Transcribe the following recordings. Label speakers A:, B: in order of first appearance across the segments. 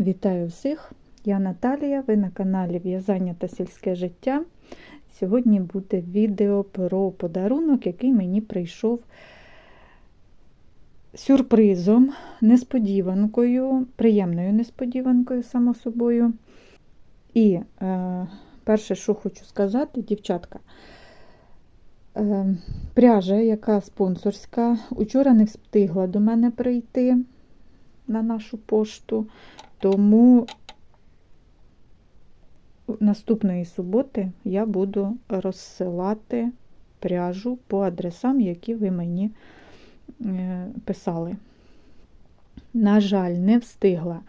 A: Вітаю всіх! Я Наталія, ви на каналі В'язання та сільське життя. Сьогодні буде відео про подарунок, який мені прийшов сюрпризом, несподіванкою, приємною несподіванкою, само собою. І е, перше, що хочу сказати, дівчатка, е, пряжа, яка спонсорська, учора не встигла до мене прийти на нашу пошту. Тому наступної суботи я буду розсилати пряжу по адресам, які ви мені е, писали. На жаль, не встигла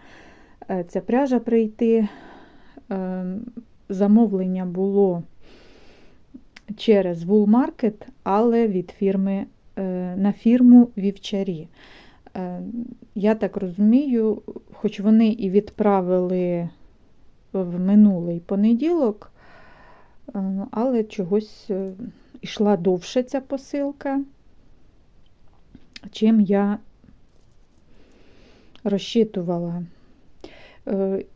A: е, ця пряжа прийти. Е, замовлення було через Woolmarket, але від фірми на фірму Вівчарі. Я так розумію, хоч вони і відправили в минулий понеділок, але чогось йшла довше ця посилка, чим я розчитувала.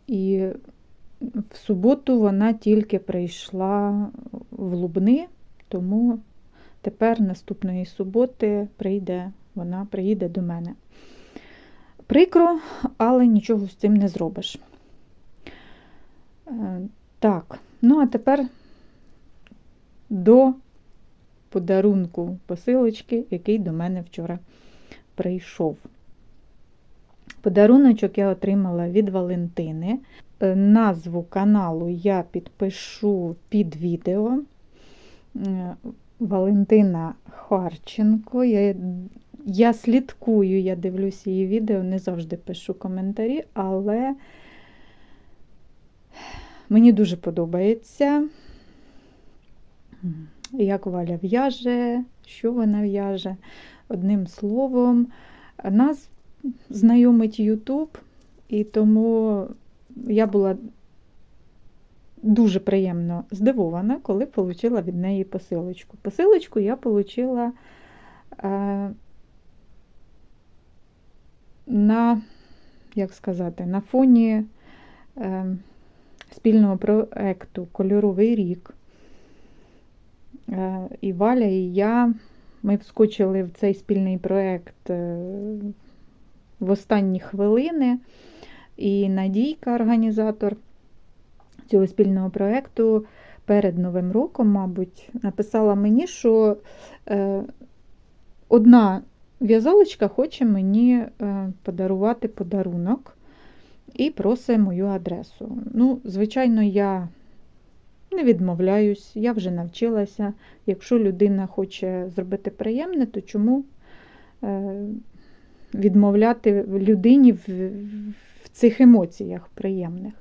A: І в суботу вона тільки прийшла в Лубни, тому тепер наступної суботи прийде, вона приїде до мене. Прикро, але нічого з цим не зробиш. Так, ну а тепер до подарунку посилочки, який до мене вчора прийшов. Подаруночок я отримала від Валентини. Е, назву каналу я підпишу під відео. Е, Валентина Харченко. Я я слідкую, я дивлюся її відео, не завжди пишу коментарі, але мені дуже подобається, як Валя в'яже, що вона в'яже. Одним словом, нас знайомить Ютуб, і тому я була дуже приємно здивована, коли отримала від неї посилочку. Посилочку я отримала на, як сказати, на фоні е, спільного проекту Кольоровий рік. Е, і Валя, і я ми вскочили в цей спільний проект е, в останні хвилини. І Надійка, організатор цього спільного проєкту, перед Новим роком, мабуть, написала мені, що е, одна в'язалочка хоче мені е, подарувати подарунок і просить мою адресу. Ну, звичайно, я не відмовляюсь, я вже навчилася. Якщо людина хоче зробити приємне, то чому е, відмовляти людині в, цих емоціях приємних?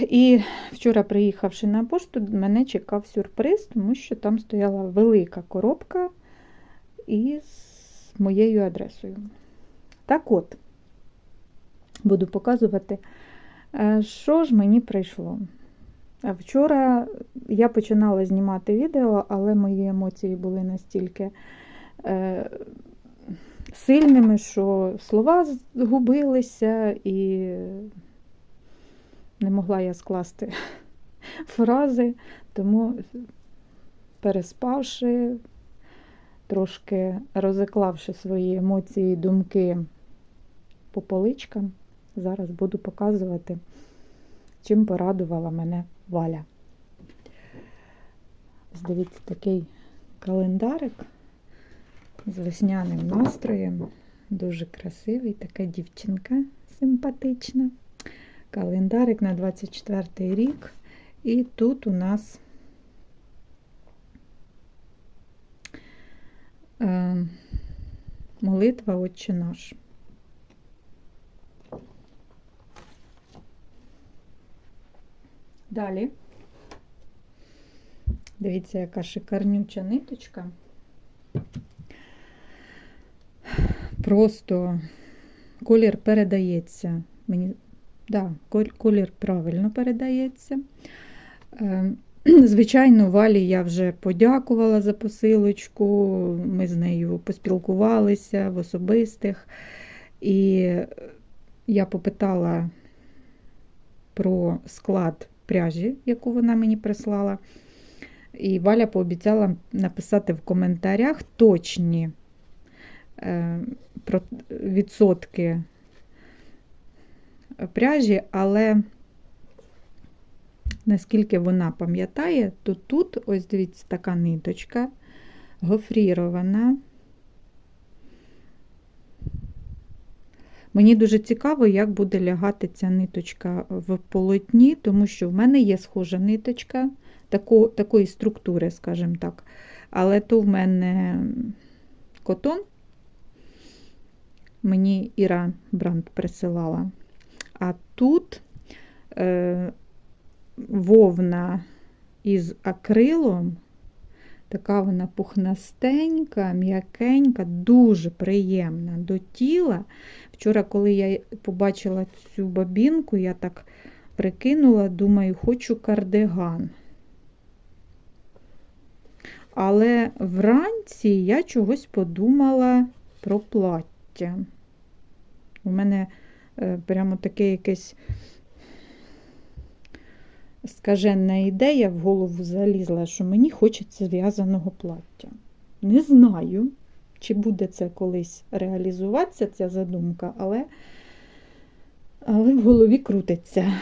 A: І вчора, приїхавши на пошту, мене чекав сюрприз, тому що там стояла велика коробка із моєю адресою. Так от, буду показувати, е, що ж мені прийшло. Вчора я починала знімати відео, але мої емоції були настільки е, сильними, що слова згубилися, і не могла я скласти фрази, тому, переспавши, трошки розіклавши свої емоції і думки по поличкам, зараз буду показувати, чим порадувала мене Валя. Дивіться, такий календарик з весняним настроєм. Дуже красивий, така дівчинка симпатична. Календарик на 24 рік. І тут у нас молитва Отче наш. Далі, дивіться, яка шикарнюча ниточка. Просто колір передається. Мені, да, колір правильно передається. Звичайно, Валі я вже подякувала за посилочку, ми з нею поспілкувалися в особистих. І я попитала про склад пряжі, яку вона мені прислала. І Валя пообіцяла написати в коментарях точні е, відсотки пряжі, але наскільки вона пам'ятає, то тут, ось дивіться, така ниточка гофрірована. Мені дуже цікаво, як буде лягати ця ниточка в полотні, тому що в мене є схожа ниточка тако, такої структури, скажімо так. Але то в мене котон, мені Іра Бранд присилала. А тут е, вовна із акрилом, така вона пухнастенька, м'якенька, дуже приємна до тіла. Вчора, коли я побачила цю бабінку, я так прикинула, думаю, хочу кардиган. Але вранці я чогось подумала про плаття. У мене е, прямо таке якесь скаженна ідея в голову залізла, що мені хочеться зв'язаного плаття. Не знаю, чи буде це колись реалізуватися, ця задумка, але, але в голові крутиться.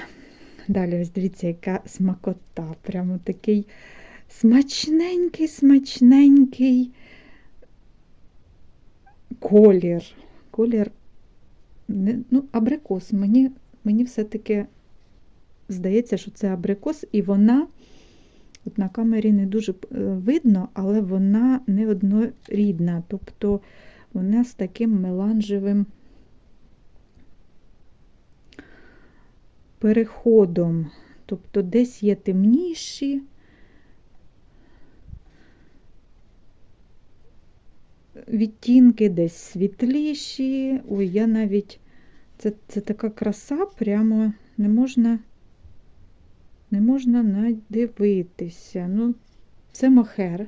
A: Далі, ось дивіться, яка смакота. Прямо такий смачненький, смачненький колір. Колір, ну, абрикос. Мені, мені все-таки здається, що це абрикос, і вона, от на камері не дуже е, видно, але вона не однорідна. Тобто вона з таким меланжевим переходом. Тобто десь є темніші, відтінки, десь світліші. Ой, я навіть це, це така краса, прямо не можна не можна надивитися. Ну, це махер.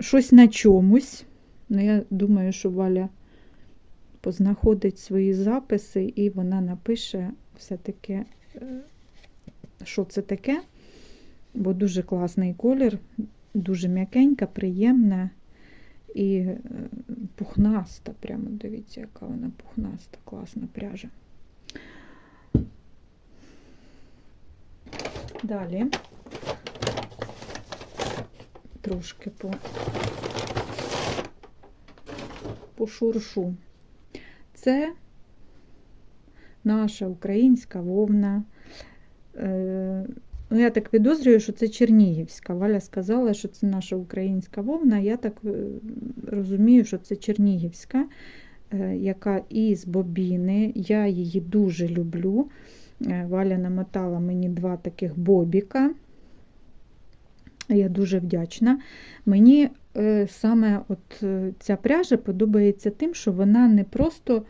A: Щось на чомусь. Ну, я думаю, що Валя познаходить свої записи і вона напише все-таки, е, що це таке, бо дуже класний колір, дуже м'якенька, приємна і е, пухнаста. Прямо дивіться, яка вона пухнаста, класна пряжа. Далі трошки по, по шуршу. Це наша українська вовна. Е, ну, Я так підозрюю, що це Чернігівська. Валя сказала, що це наша українська вовна. Я так е, розумію, що це Чернігівська, е, яка із бобіни. Я її дуже люблю. Е, Валя намотала мені два таких бобіка. Я дуже вдячна. Мені е, саме от е, ця пряжа подобається тим, що вона не просто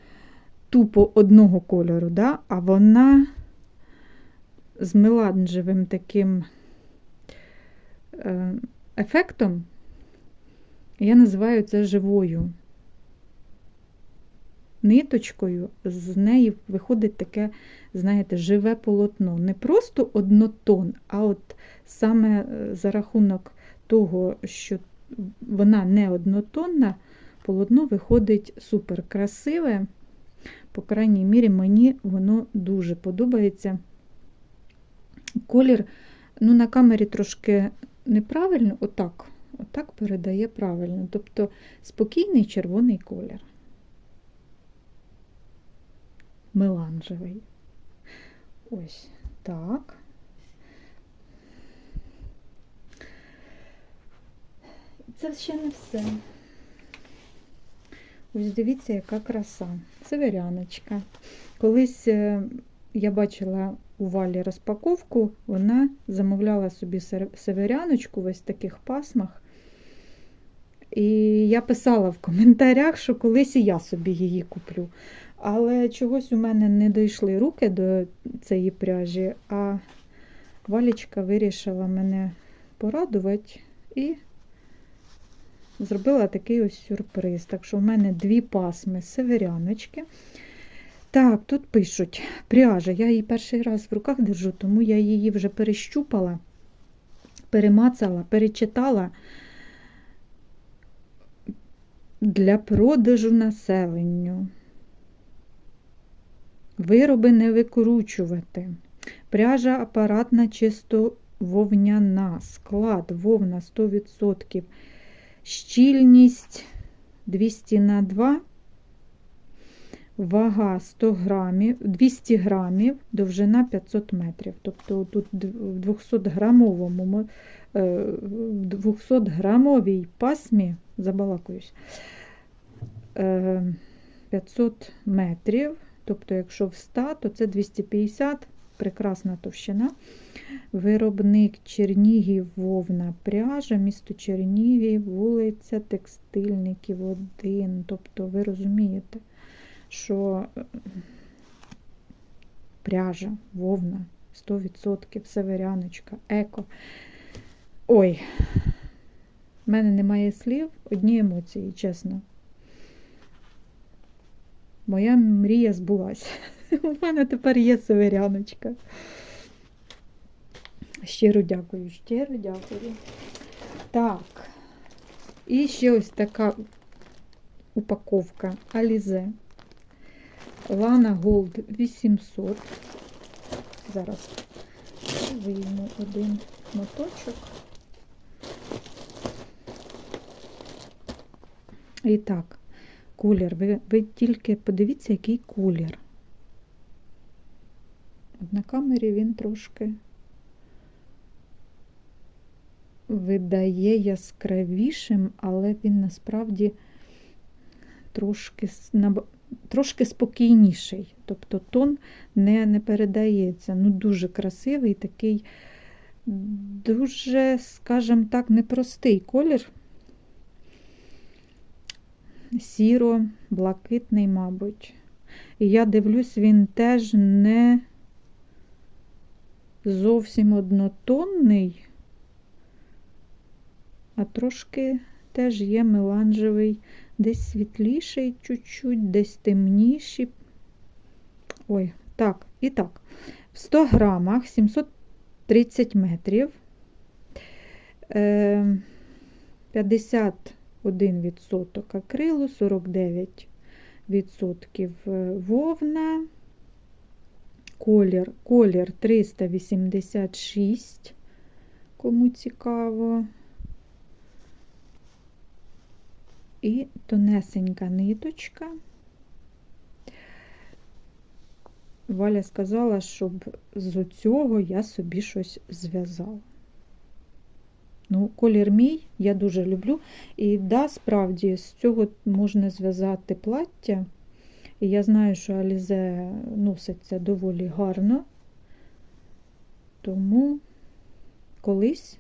A: тупо одного кольору, да, а вона з меланжевим таким ефектом. Я називаю це живою ниточкою, з неї виходить таке, знаєте, живе полотно. Не просто однотон, а от саме е, за рахунок того, що вона не однотонна, полотно виходить супер красиве. По крайній мірі, мені воно дуже подобається. Колір, ну, на камері трошки неправильно, отак, отак передає правильно. Тобто спокійний червоний колір. Меланжевий. Ось так. Це ще не все. Ось дивіться, яка краса. Северяночка. Колись е, я бачила у валі розпаковку, вона замовляла собі северяночку в ось таких пасмах. І я писала в коментарях, що колись і я собі її куплю. Але чогось у мене не дійшли руки до цієї пряжі, а валічка вирішила мене порадувати і зробила такий ось сюрприз. Так що в мене дві пасми северяночки. Так, тут пишуть пряжа. Я її перший раз в руках держу, тому я її вже перещупала, перемацала, перечитала для продажу населенню. Вироби не викручувати. Пряжа апаратна чисто вовняна, склад вовна 100%, щільність 200 на 2, вага 100 грамів, 200 грамів, довжина 500 метрів. Тобто тут в 200 грамовому, е, в 200 грамовій пасмі, забалакуюсь, е, 500 метрів. Тобто, якщо в 100, то це 250, прекрасна товщина. Виробник Чернігів Вовна пряжа, місто Чернігів, вулиця Текстильників 1. Тобто, ви розумієте, що е, пряжа, вовна, 100%, северяночка, еко. Ой, в мене немає слів, одні емоції, чесно. Моя мрія збулася. У мене тепер є северяночка. Щиро дякую, щиро дякую. Так. І ще ось така упаковка Alize. Lana Gold 800. Зараз вийму один моточок. І так, колір. Ви, ви тільки подивіться, який колір. От на камері він трошки видає яскравішим, але він насправді трошки, трошки спокійніший. Тобто тон не, не передається. Ну, дуже красивий, такий дуже, скажімо так, непростий колір. Сіро-блакитний, мабуть. І я дивлюсь, він теж не зовсім однотонний, а трошки теж є меланжевий, десь світліший чуть-чуть, десь темніший. Ой, так, і так. В 100 грамах 730 метрів. 51% акрилу, 49% вовна. Колір, колір 386, кому цікаво. І тонесенька ниточка. Валя сказала, щоб з цього я собі щось зв'язала. Ну, колір мій, я дуже люблю. І да, справді, з цього можна зв'язати плаття. І я знаю, що Алізе носиться доволі гарно, тому колись,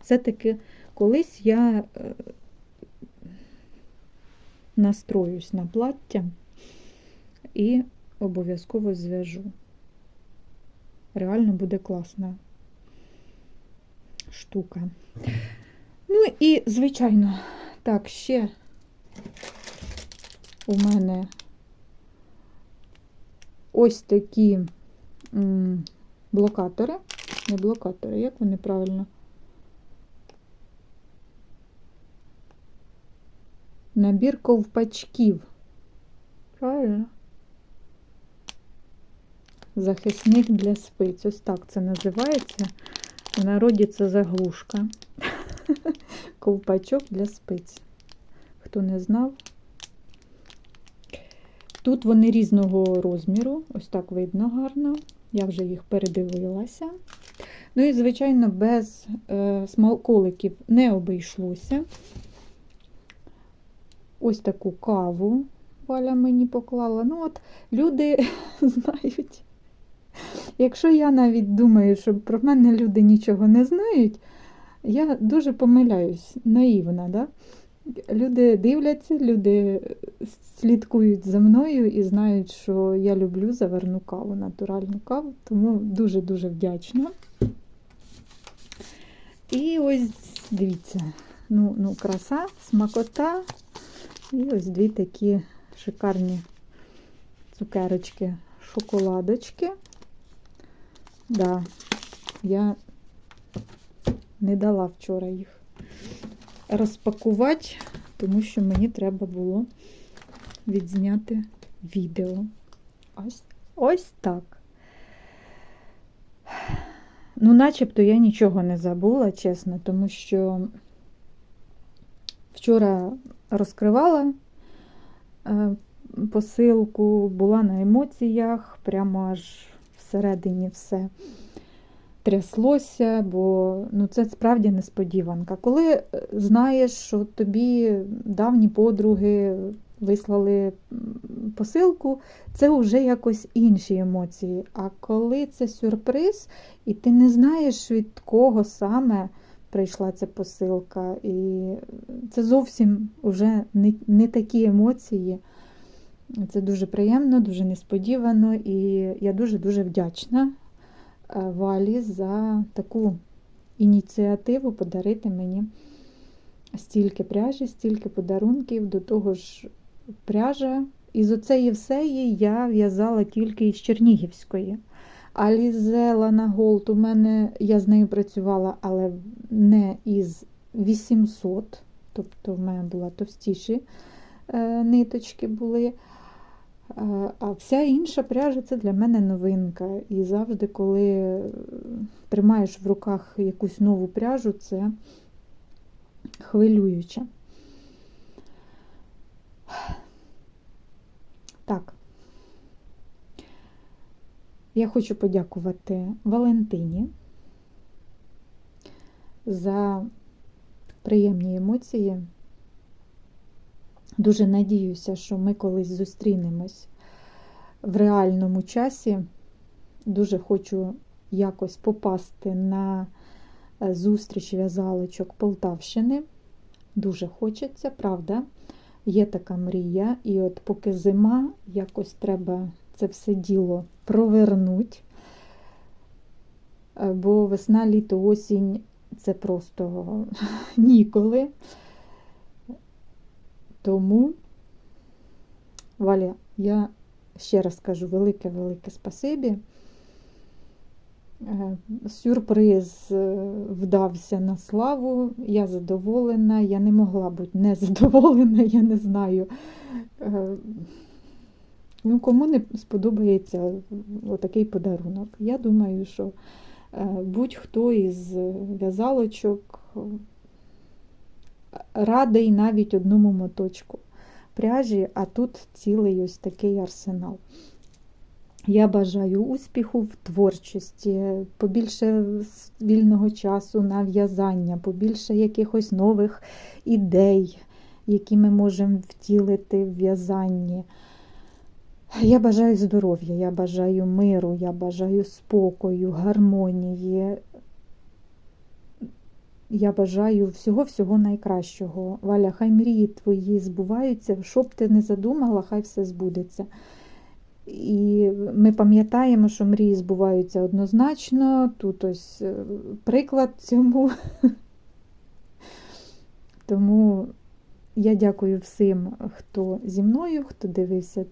A: все-таки колись я е, настроюсь на плаття і обов'язково зв'яжу. Реально буде класна штука. Ну і, звичайно, так, ще у мене ось такі блокатори. Не блокатори, як вони правильно? Набір ковпачків. Правильно? Захисник для спиць. Ось так це називається. В народі це заглушка. Ковпачок для спиць. Хто не знав, Тут вони різного розміру, ось так видно гарно. Я вже їх передивилася. Ну і, звичайно, без е, смалколиків не обійшлося. Ось таку каву Валя мені поклала. Ну, от люди знають. Якщо я навіть думаю, що про мене люди нічого не знають, я дуже помиляюсь, наївна. Да? Люди дивляться, люди слідкують за мною і знають, що я люблю заверну каву, натуральну каву, тому дуже-дуже вдячна. І ось дивіться, ну, ну, краса, смакота. І ось дві такі шикарні цукерочки, шоколадочки. Да, я не дала вчора їх розпакувати, тому що мені треба було відзняти відео. Ось, ось так. Ну, начебто я нічого не забула, чесно, тому що вчора розкривала е, посилку, була на емоціях, прямо аж всередині все тряслося, бо ну, це справді несподіванка. Коли е, знаєш, що тобі давні подруги вислали посилку, це вже якось інші емоції. А коли це сюрприз, і ти не знаєш, від кого саме прийшла ця посилка, і це зовсім вже не, не такі емоції. Це дуже приємно, дуже несподівано, і я дуже-дуже вдячна е, Валі за таку ініціативу подарити мені стільки пряжі, стільки подарунків. До того ж, пряжа. Із оцеї всеї я в'язала тільки із Чернігівської. А Лізела на Голд у мене, я з нею працювала, але не із 800, тобто в мене була товстіші е, ниточки були. А вся інша пряжа це для мене новинка. І завжди, коли е, тримаєш в руках якусь нову пряжу, це хвилююче. Так. Я хочу подякувати Валентині за приємні емоції. Дуже надіюся, що ми колись зустрінемось в реальному часі. Дуже хочу якось попасти на е, зустріч в'язалочок Полтавщини. Дуже хочеться, правда? Є така мрія. І от поки зима, якось треба це все діло провернуть. Е, Бо весна, літо, осінь це просто ніколи. Тому, Валя, я ще раз кажу велике-велике спасибі. Е, Сюрприз е, вдався на славу, я задоволена, я не могла бути не задоволена, я не знаю. Е, Ну, кому не сподобається отакий подарунок. Я думаю, що будь-хто із в'язалочок радий навіть одному моточку пряжі, а тут цілий ось такий арсенал. Я бажаю успіху в творчості, побільше вільного часу на в'язання, побільше якихось нових ідей, які ми можемо втілити в в'язанні. Я бажаю здоров'я, я бажаю миру, я бажаю спокою, гармонії. Я бажаю всього-всього найкращого. Валя, хай мрії твої збуваються, що б ти не задумала, хай все збудеться. І ми пам'ятаємо, що мрії збуваються однозначно. Тут ось е, приклад цьому. Тому я дякую всім, хто зі мною, хто дивився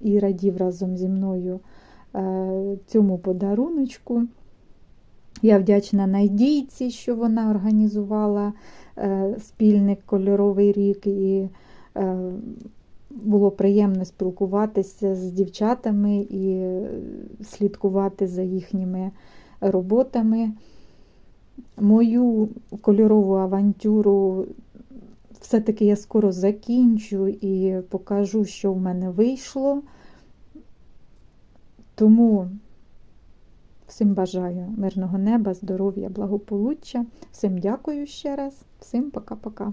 A: і радів разом зі мною е, цьому подаруночку. Я вдячна Найдійці, що вона організувала е, спільник кольоровий рік, і е, було приємно спілкуватися з дівчатами і слідкувати за їхніми роботами. Мою кольорову авантюру все-таки я скоро закінчу і покажу, що в мене вийшло. Тому всім бажаю мирного неба, здоров'я, благополуччя. Всім дякую ще раз, всім пока-пока.